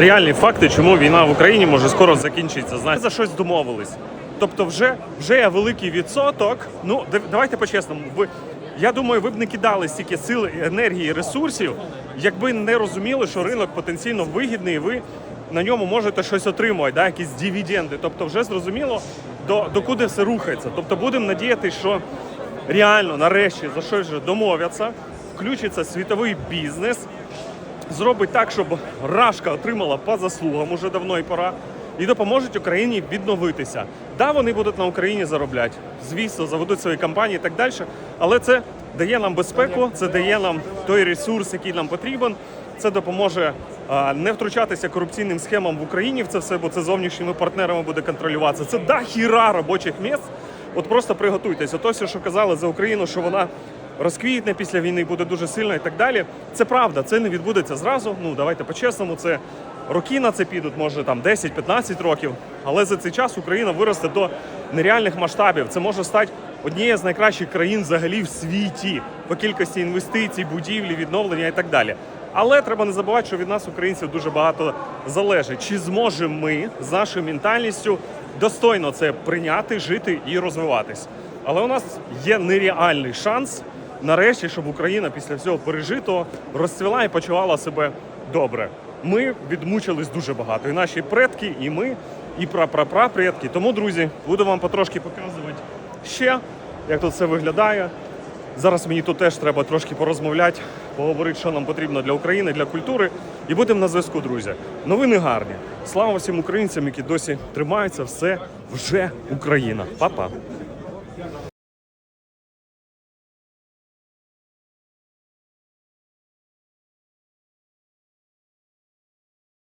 реальні факти, чому війна в Україні може скоро закінчитися. Знаєте, за щось домовились. Тобто, вже, вже є великий відсоток. Ну, давайте по-чесному. Ви, я думаю, ви б не кидали стільки сил, енергії, ресурсів, якби не розуміли, що ринок потенційно вигідний, і ви на ньому можете щось отримувати, да, якісь дивіденди. Тобто, вже зрозуміло, до, до куди все рухається. Тобто, будемо надіятися, що реально нарешті за щось же домовляться, включиться світовий бізнес зробить так, щоб Рашка отримала по заслугам уже давно і пора, і допоможуть Україні відновитися. Да, вони будуть на Україні заробляти, звісно, заведуть свої компанії і так далі. Але це дає нам безпеку, це дає нам той ресурс, який нам потрібен. Це допоможе а, не втручатися корупційним схемам в Україні в це все, бо це зовнішніми партнерами буде контролюватися. Це да хіра робочих місць. От просто приготуйтесь. Ото все, що казали за Україну, що вона розквітне після війни, буде дуже сильно і так далі. Це правда, це не відбудеться зразу. Ну давайте по-чесному, це роки на це підуть, може там 10-15 років. Але за цей час Україна виросте до нереальних масштабів. Це може стати однією з найкращих країн взагалі в світі по кількості інвестицій, будівлі, відновлення і так далі. Але треба не забувати, що від нас, українців, дуже багато залежить. Чи зможемо ми з нашою ментальністю достойно це прийняти, жити і розвиватись? Але у нас є нереальний шанс нарешті, щоб Україна після всього пережитого розцвіла і почувала себе добре. Ми відмучились дуже багато. І наші предки, і ми, і прапрапрапредки. Тому, друзі, буду вам потрошки показувати ще, як тут все виглядає. Зараз мені тут теж треба трошки порозмовляти, поговорити, що нам потрібно для України, для культури. І будемо на зв'язку, друзі. Новини гарні. Слава всім українцям, які досі тримаються. Все вже Україна. Па-па.